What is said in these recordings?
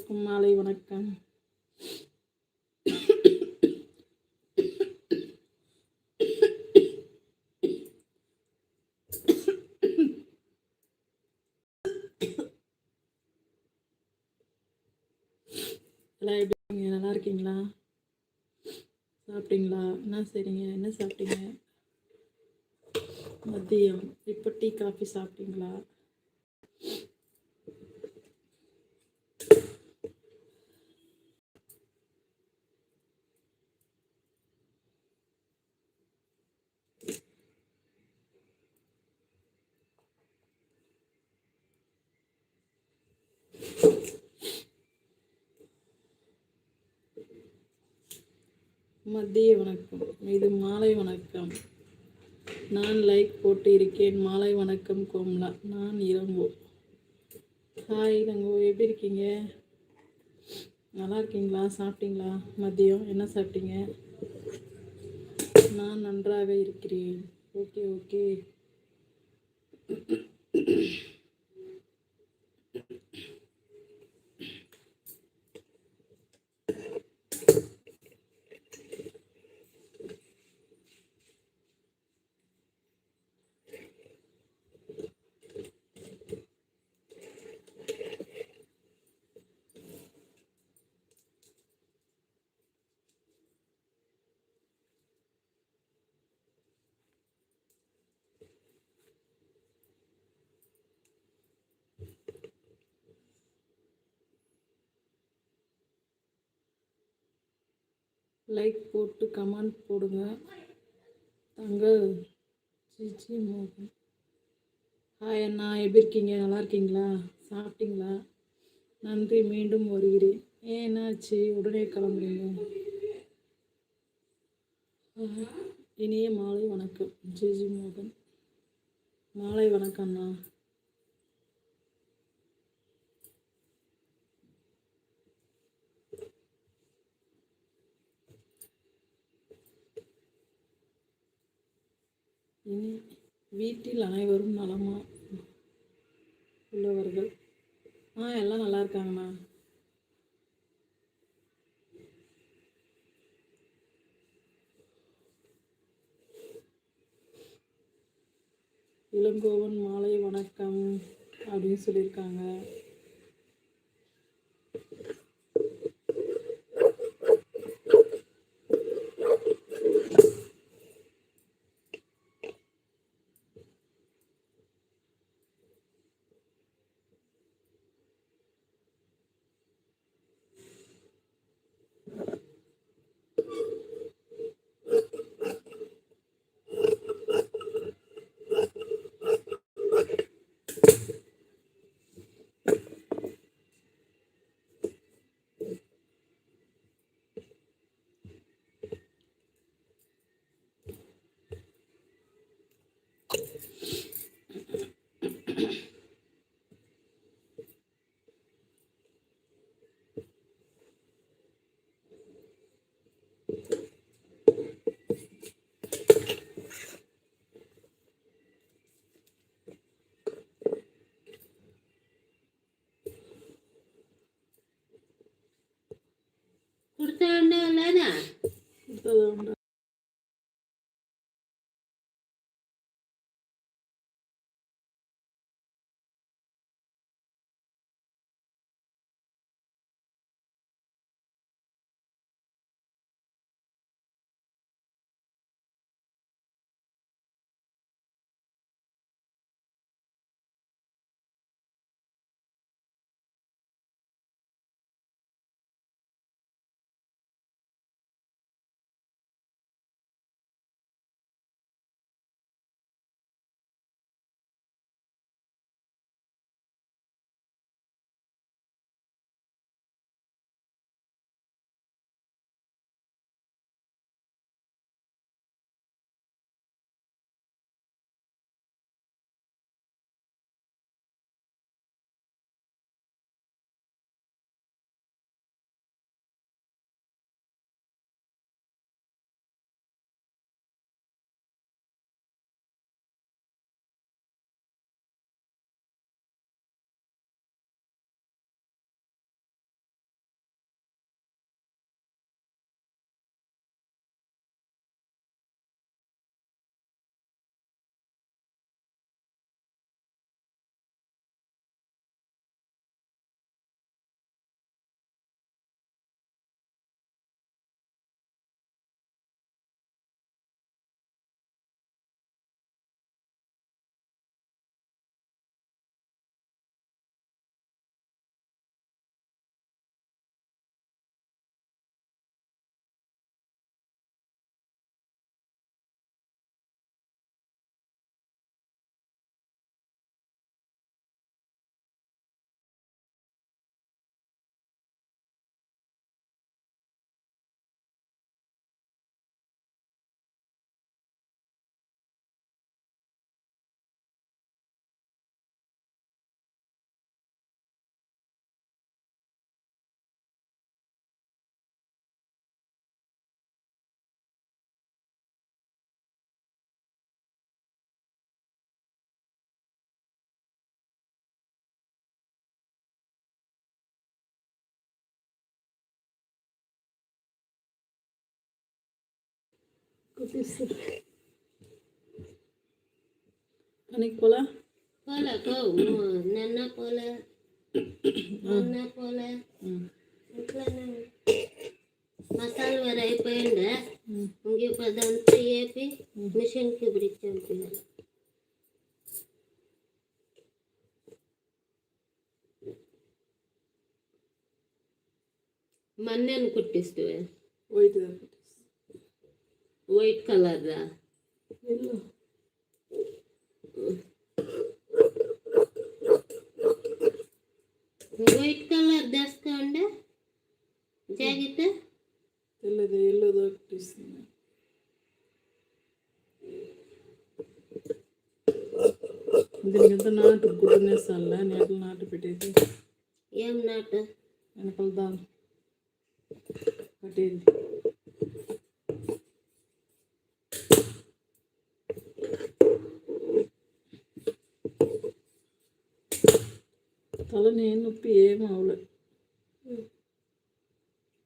அனைவருக்கும் மாலை வணக்கம். எல்லாம் எப்படி நல்லா இருக்கீங்களா? சாப்பிட்டீங்களா? என்ன சரிங்க என்ன சாப்பிட்டீங்க? மதியம். இப்போ டீ காஃபி சாப்பிட்டீங்களா? மதிய வணக்கம். இது மாலை வணக்கம். நான் லைக் போட்டு இருக்கேன் மாலை வணக்கம் கோம்லா. நான் இளங்கோ ஹாய் இளங்கோ எப்படி இருக்கீங்க? நல்லா இருக்கீங்களா? சாப்பிட்டீங்களா? மதியம். என்ன சாப்பிட்டீங்க? நான் நன்றாக இருக்கிறேன். Okay okay. லைக் போட்டு கமெண்ட் போடுங்க. தங்கள் ஜிஜி மோகன். ஹாய் அண்ணா எப்படி இருக்கீங்க? நல்லா இருக்கீங்களா? சாப்பிட்டீங்களா? நன்றி மீண்டும் வருகிறேன். ஏன் என்னாச்சு? உடனே கிளம்புறீங்க. இனிய மாலை வணக்கம். ஜிஜி மோகன். மாலை வணக்கம் அண்ணா. இனி வீட்டில் அனைவரும் நலமா உள்ளவர்கள்? ஆ எல்லாம் நல்லா இருக்காங்கண்ணா. இளங்கோவன் மாலை வணக்கம் அப்படின்னு சொல்லியிருக்காங்க. Cortana Lana. Anik pola? Pola kau oh, nana pola. Nana pola. Ikla na. Masal warai pa yun da. Ang iyo pa daan sa yepi, mission ki brichan. Manen kutis tu eh. Oito. White కలర్దా వెళ్ళు white colour తెస్తాండే jacket తెల్లది మీద నాటు? గుడ్డనేసాలా నీటలు నాటు పెట్టేసి ఏం నాట? వెనకాల దాని. కట్టేది తల నేను నొప్పి ఏం అవలే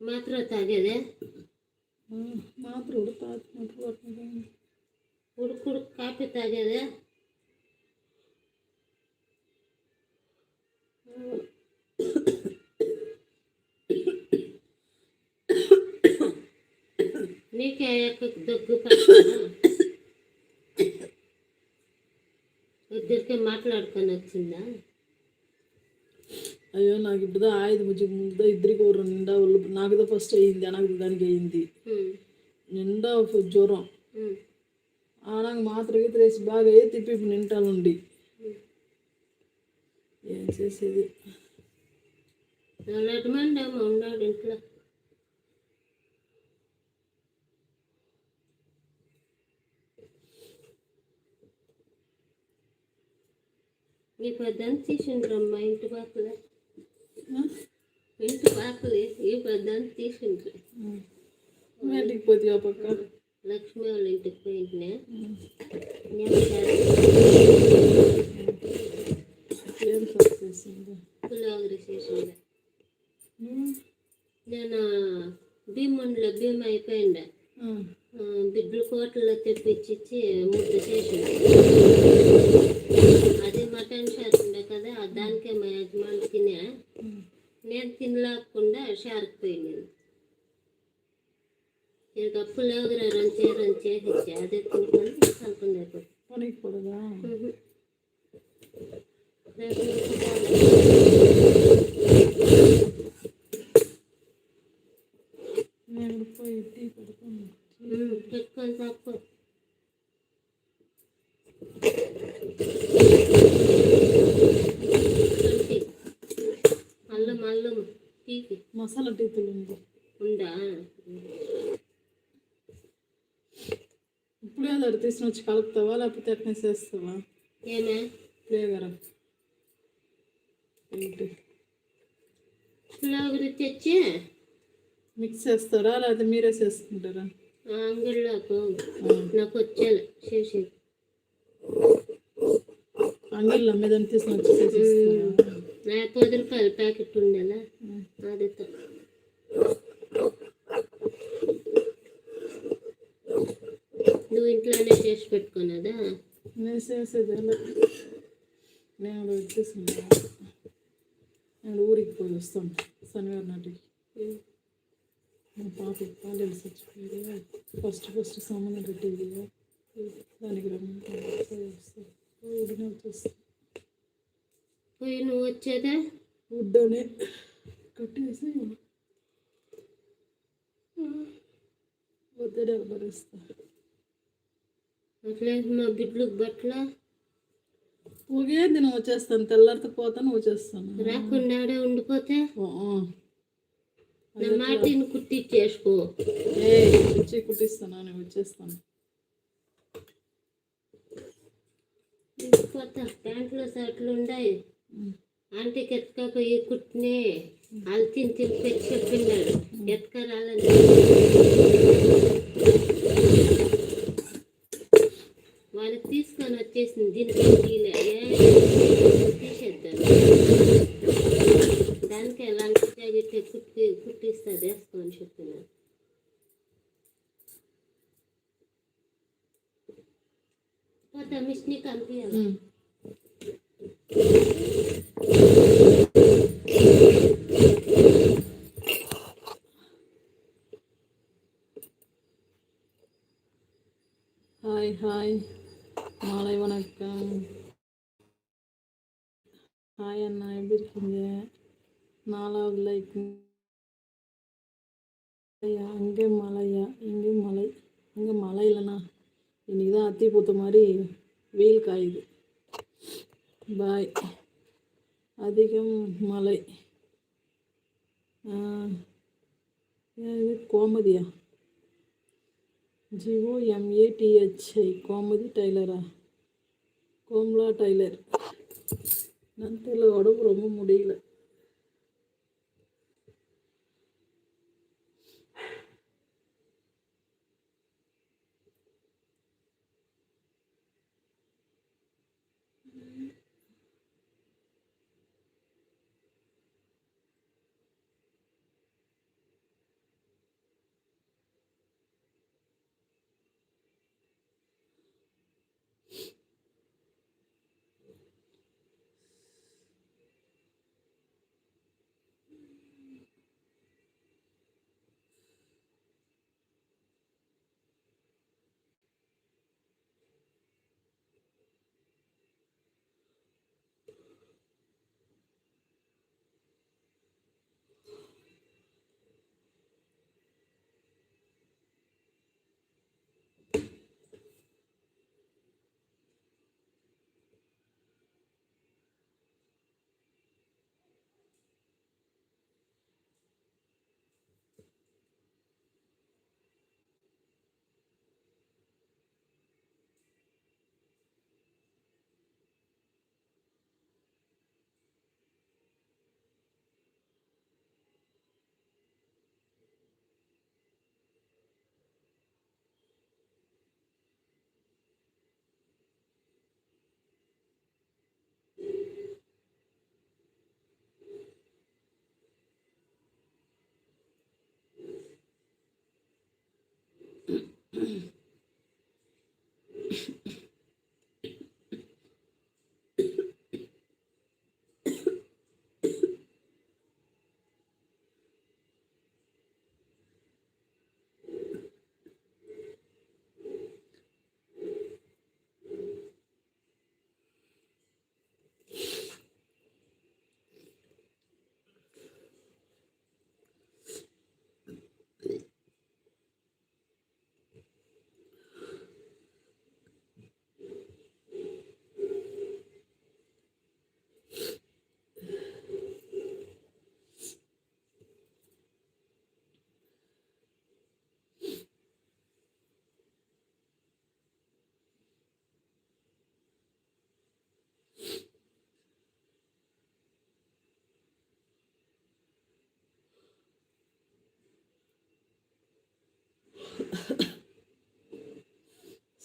మాత్రం తాగేదే మాత్రం ఉడతాచినప్పుడు అట్లా ఉడుకుడు కాఫీ తాగేదే నీకే ఎక్క దగ్గు పడుతుందా ఇద్దరికి మాట్లాడుకొని వచ్చిందా అయ్యో నాకు ఇప్పుడు ఆయుధ బుజ్జి ముందు ఇద్దరికి ఒక నిండా ఒళ్ళు నాకుదా ఫస్ట్ అయ్యింది నాకు దానికి అయ్యింది. నిండా జ్వరం. ఉమ్, ఆ నాకు మాత్ర గీత వేసి బాగా ఏ తిప్పి నింటానుండి ఏం చేసేది? ఉన్నాడు ఇంట్లో. ఈ పెద్దని తీసిండ్రమ్మా ఇంటి పాకలే ఇంటి పాకలే ఈ పెద్దాన్ని తీసిండ్రు ఇంటికి పోతే ఆ పక్క లక్ష్మి వాళ్ళ ఇంటికి పోయింటే ఏం చేసింది చేసిండే నేను భీముండ్లో భీమ అయిపోయిండే ఆ, బిడ్డల కోటలో తెప్పించి ముద్ద చేసిండే అది మటన్ షాప్ ఉండే కదా దానికే మా యజమాని తినే నేను తినలేకుండా షార్క్ పోయింది ఇక పులిహోగర రంచే రంచే ఇచ్చి అదే తినుకొని కలుపుకుంది అయిపోయింది పనికి పోలేదా రేపు నుంచి పోవాలి. నేను పోయి టీ పెట్టుకుని ఉమ్, పెట్టుకొని తప్పు మసాలా టీతులు ఉంది. ఉందా? ఇప్పుడే అది తీసుకుని వచ్చి కలుపుతావా? లేకపోతే ఎట్నే చేస్తావా? ఏమే? ఫ్లేవర్ ఏంటి? పులాగురి తెచ్చి మిక్స్ చేస్తారా? లేకపోతే మీరే చేసుకుంటారా ఆ అంగడిలోకి నాకు వచ్చేది చేసి అంగిల్ అమ్మేదాన్ని తీసుకుని వచ్చి పది రూపాయల ప్యాకెట్ ఉండేలా? అది నువ్వు ఇంట్లోనే చేసి పెట్టుకున్నదా? నేను చేసేది? నేను అలా వచ్చేసింది నేను ఊరికి పోయి వస్తాను. శనివారం నాటికి. మా పాప పాలు చచ్చిపోయేది ఫస్ట్ ఫస్ట్ సంబంధం పెట్టేది దానికి రమ్మంటాను. వస్తాను. ఊరినే వచ్చేస్తాను పోయి నువ్వు వచ్చేదా? వద్దనే భరిస్తా అట్లే మా బిడ్డలకు బట్టల ఒకే దినం వచ్చేస్తాను తెల్లారితో పోతాను వచ్చేస్తాను. రాకుండాడే ఉండిపోతే. నా మాటిని కుట్టిచ్చేసుకో ఏ వచ్చి కుట్టిస్తాను నేను వచ్చేస్తాను. తీసుకుపోతా ప్యాంట్లు షర్ట్లు ఉన్నాయి ఆంటీకి ఎత్తుకపోయి కుట్టినే. తిని తిని పెట్టి చెప్పిన్నాడు ఎత్తుకరాలని వచ్చేసింది దీనికి తీలే తీసేద్దాం దానికి ఎలాంటి జాకెట్ కుట్టి కుట్టిస్తుంది వేసుకోని చెప్తున్నాను మిషన్ కంపించాలి அங்கே மழையா இங்கே மழை இங்கே மழை இல்லைண்ணா. இன்றைக்கி தான் அத்தி பூத்த மாதிரி வெயில் காயுது. பாய். அதிகம் மழை. இது கோமதியா? ஜிஓ எம்ஏடிஹெச்ஐ கோமதி டைலரா? கோம்லா டைலர். நான் தெரியல உடம்பு ரொம்ப முடியல.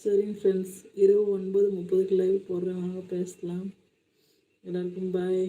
சரிங்க ஃப்ரெண்ட்ஸ் இரவு ஒன்பது முப்பதுக்கு லைவ் போடுறேன். வாங்க பேசலாம். எல்லாருக்கும் பாய்